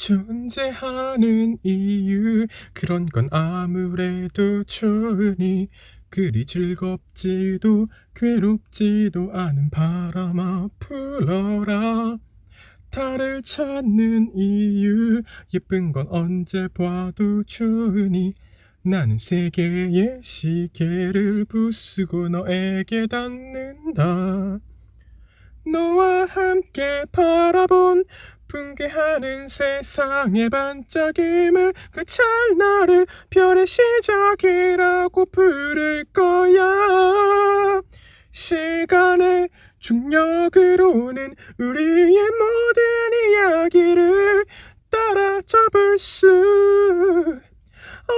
존재하는 이유. 그런 건 아무래도 좋으니 그리 즐겁지도 괴롭지도 않은 바람아 불어라. 달을 찾는 이유. 예쁜 건 언제 봐도 좋으니 나는 세 개의 시계를 부수고 너에게 닿는다. 너와 함께 바라본 붕괴하는 세상의 반짝임을 그 찰나를 별의 시작이라고 부를 거야. 시간의 중력으로는 우리의 모든 이야기를 따라잡을 수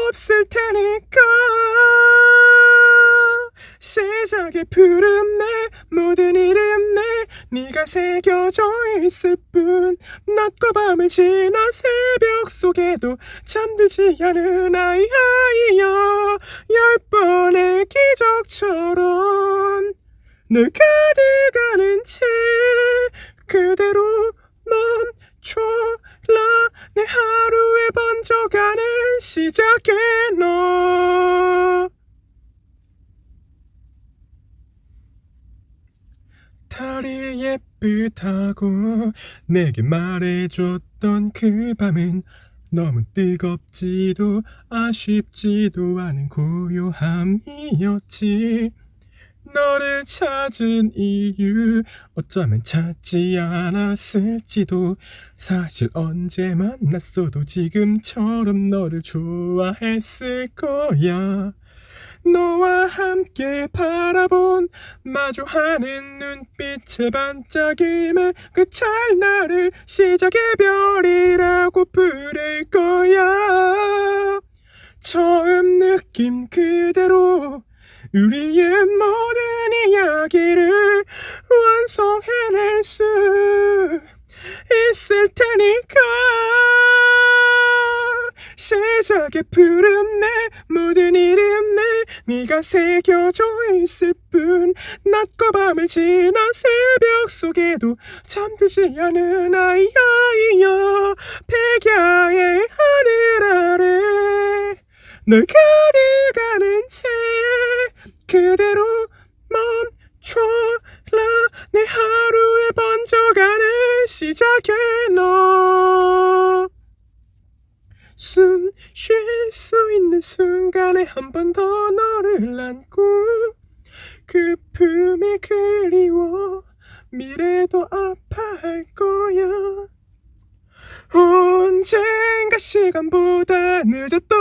없을 테니까. 시작의 푸른 내 모든 이름 내 네가 새겨져 있을 뿐. 낮과 밤을 지나 새벽 속에도 잠들지 않은 아이 아이야 열 번의 기적처럼 늘 가득가는 채 그대로 멈춰라. 내 하루에 번져가는 시작에 너 달이 예쁘다고 내게 말해줬던 그 밤은 너무 뜨겁지도 아쉽지도 않은 고요함이었지. 너를 찾은 이유 어쩌면 찾지 않았을지도 사실 언제 만났어도 지금처럼 너를 좋아했을 거야 너와 함께 바라본 마주하는 눈빛의 반짝임을 그 찰나를 시작의 별이라고 부를 거야. 처음 느낌 그대로 우리의 모든 이야기를 완성해낼 수 있을 테니까. 시작의 푸른 내 모든 내 네가 새겨져 있을 뿐. 낮과 밤을 지나 새벽 속에도 잠들지 않은 아이 아이여. 백야의 하늘 아래 널 가득가는 채 그대로 멈춰라. 내 하루에 번져가는 시작에 너. 수 순간에 한 번 더 너를 안고 그 품이 그리워 미래도 아파할 거야. 언젠가 시간보다 늦었던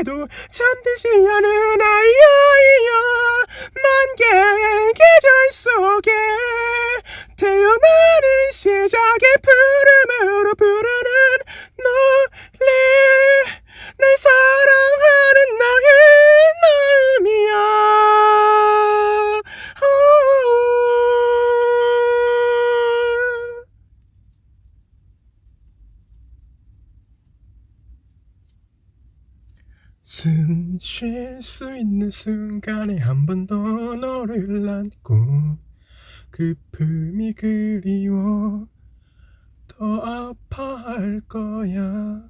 속에도 잠들지 않은 아이 아이야. 만개 숨 쉴 수 있는 순간에 한 번 더 너를 안고 그 품이 그리워 더 아파할 거야